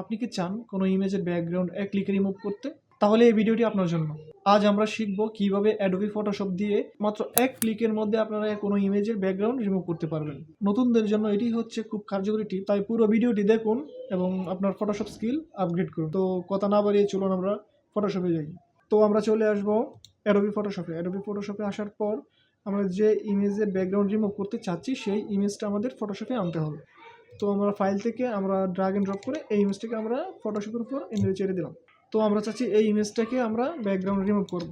আপনি কি চান কোনো ইমেজের ব্যাকগ্রাউন্ড এক ক্লিকে রিমুভ করতে? তাহলে এই ভিডিওটি আপনার জন্য। আজ আমরা শিখব কীভাবে অ্যাডোবি ফটোশপ দিয়ে মাত্র এক ক্লিকের মধ্যে আপনারা কোনো ইমেজের ব্যাকগ্রাউন্ড রিমুভ করতে পারবেন। নতুনদের জন্য এটি হচ্ছে খুব কার্যকরী টিপ তাই পুরো ভিডিওটি দেখুন এবং আপনার ফটোশপ স্কিল আপগ্রেড করুন। তো কথা না বাড়িয়ে চলুন আমরা ফটোশপে যাই। তো আমরা চলে আসব অ্যাডোবি ফটোশপে অ্যাডোবি ফটোশপে আসার পর আমরা যে ইমেজের ব্যাকগ্রাউন্ড রিমুভ করতে চাচ্ছি, সেই ইমেজটা আমাদের ফটোশপে আনতে হবে। তো আমরা ফাইল থেকে আমরা ড্রাগ এন্ড ড্রপ করে এই ইমেজটাকে আমরা ফটোশপের উপর এনে ছেড়ে দিলাম। তো আমরা চাচ্ছি এই ইমেজটাকে আমরা ব্যাকগ্রাউন্ড রিমুভ করব।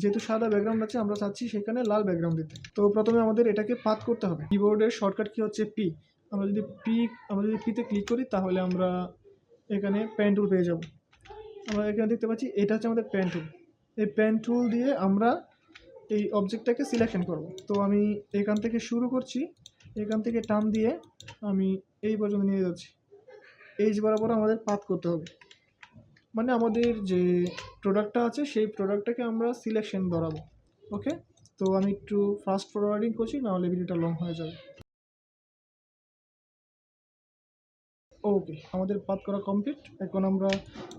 যেহেতু সাদা ব্যাকগ্রাউন্ড আছে, আমরা চাচ্ছি সেখানে লাল ব্যাকগ্রাউন্ড দিতে। তো প্রথমে আমাদের এটাকে পাত করতে হবে। কিবোর্ডের শর্টকাট কি হচ্ছে? পি আমরা যদি পি আমরা যদি পিতে ক্লিক করি, তাহলে আমরা এখানে পেন টুল পেয়ে যাব। আমরা এখানে দেখতে পাচ্ছি, এটা হচ্ছে আমাদের পেন টুল এই পেন টুল দিয়ে আমরা এই অবজেক্টটাকে সিলেকশন করব। তো আমি এখান থেকে শুরু করছি। এখান থেকে টান দিয়ে আমি এই পর্যন্ত নিয়ে যাচ্ছি। এইচ বরাবর আমাদের পাত করতে হবে। মানে আমাদের যে প্রোডাক্টটা আছে, সেই প্রোডাক্টটাকে আমরা সিলেকশন ধরাবো ওকে তো আমি একটু ফাস্ট ফরওয়ার্ডিং করছি, নাহলে ভিডিওটা লং হয়ে যাবে। ওকে আমাদের পাত করা কমপ্লিট এখন আমরা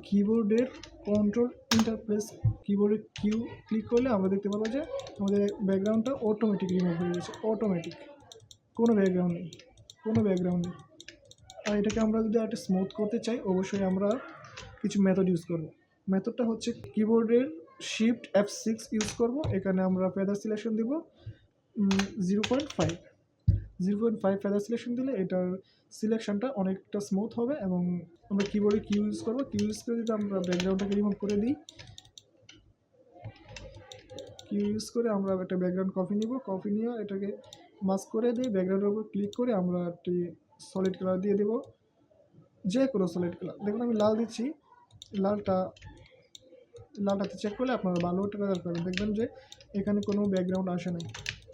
কিবোর্ডের কন্ট্রোল ইন্টারপ্রেস কিবোর্ডে কিউ ক্লিক করলে আমরা দেখতে পাবো যে আমাদের ব্যাকগ্রাউন্ডটা অটোমেটিক রিমুভ হয়ে গেছে। অটোমেটিক কোনো ব্যাকগ্রাউন্ড নেই, কোনো ব্যাকগ্রাউন্ড নেই। আর এটাকে আমরা যদি একটা স্মুথ করতে চাই, অবশ্যই আমরা কিছু মেথড ইউজ করব। মেথডটা হচ্ছে কিবোর্ডের শিফট এফ সিক্স ইউজ করব। এখানে আমরা ফেদার সিলেকশন দিব zero point five zero point five feather selection দিলে এটার সিলেকশনটা অনেকটা স্মুথ হবে এবং আমরা কিবোর্ডে কিউ ইউজ করব। কিউ ইউজ করে যদি আমরা ব্যাকগ্রাউন্ডটাকে রিমুভ করে দিই কিউ ইউজ করে আমরা একটা ব্যাকগ্রাউন্ড কপি নিব। কপি নিয়ে এটাকে মাস্ক করে দিই ব্যাকগ্রাউন্ডের উপর ক্লিক করে আমরা একটি সলিড কালার দিয়ে দেব। যে কোনো সলিড কালার দেখুন আমি লাল দিচ্ছি। লালটা, লালটাতে চেক করলে আপনারা ভালো রেজাল্ট পাবেন দেখবেন যে এখানে কোনো ব্যাকগ্রাউন্ড আসে নাই।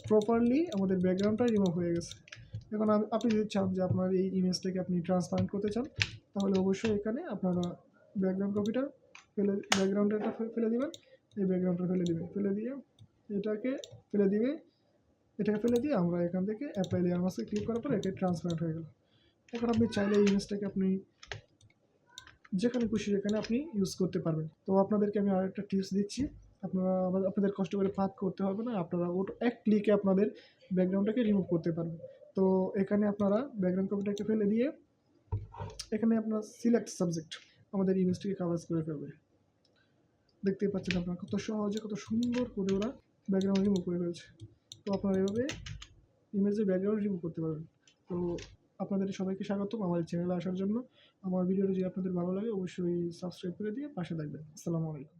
প্রপারলি আমাদের ব্যাকগ্রাউন্ডটা রিমুভ হয়ে গেছে। এখন আপনি যদি চান যে আপনার এই ইমেজটাকে আপনি ট্রান্সপারেন্ট করতে চান, তাহলে অবশ্যই এখানে আপনারা ব্যাকগ্রাউন্ড কপিটা ফেলে ব্যাকগ্রাউন্ডটা ফেলে দেবেন। এই ব্যাকগ্রাউন্ডটা ফেলে দেবেন। ফেলে দিয়ে এটাকে, ফেলে দিবে। এটাকে ফেলে দিয়ে আমরা এখান থেকে অ্যাপ্লাই লেয়ার মাসে ক্লিক করার পরে এটা ট্রান্সপারেন্ট হয়ে গেল। এখন আপনি চাইলে এই ইমেজটাকে আপনি যেখানে খুশি সেখানে আপনি ইউজ করতে পারবেন। তো আপনাদেরকে আমি আরেকটা টিপস দিচ্ছি। আপনারা আপনাদের কষ্ট করে পাত করতে হবে না, আপনারা ওটা এক ক্লিকে আপনাদের ব্যাকগ্রাউন্ডটাকে রিমুভ করতে পারবেন। তো এখানে আপনারা ব্যাকগ্রাউন্ড কপিটাকে ফেলে দিয়ে এখানে আপনার সিলেক্ট সাবজেক্ট আমাদের ইমেজটিকে কাভার করে ফেলবে। দেখতেই পাচ্ছেন আপনারা কত সহজে, কত সুন্দর করে ওরা ব্যাকগ্রাউন্ড রিমুভ করে ফেলছে। তো আপনারা এভাবে ইমেজের ব্যাকগ্রাউন্ড রিমুভ করতে পারবেন। তো আপনাদের সবাইকে স্বাগতম আমার চ্যানেলে আসার জন্য। আমার ভিডিওটি যদি আপনাদের ভালো লাগে, অবশ্যই সাবস্ক্রাইব করে দিয়ে পাশে থাকবেন। আসসালামু আলাইকুম।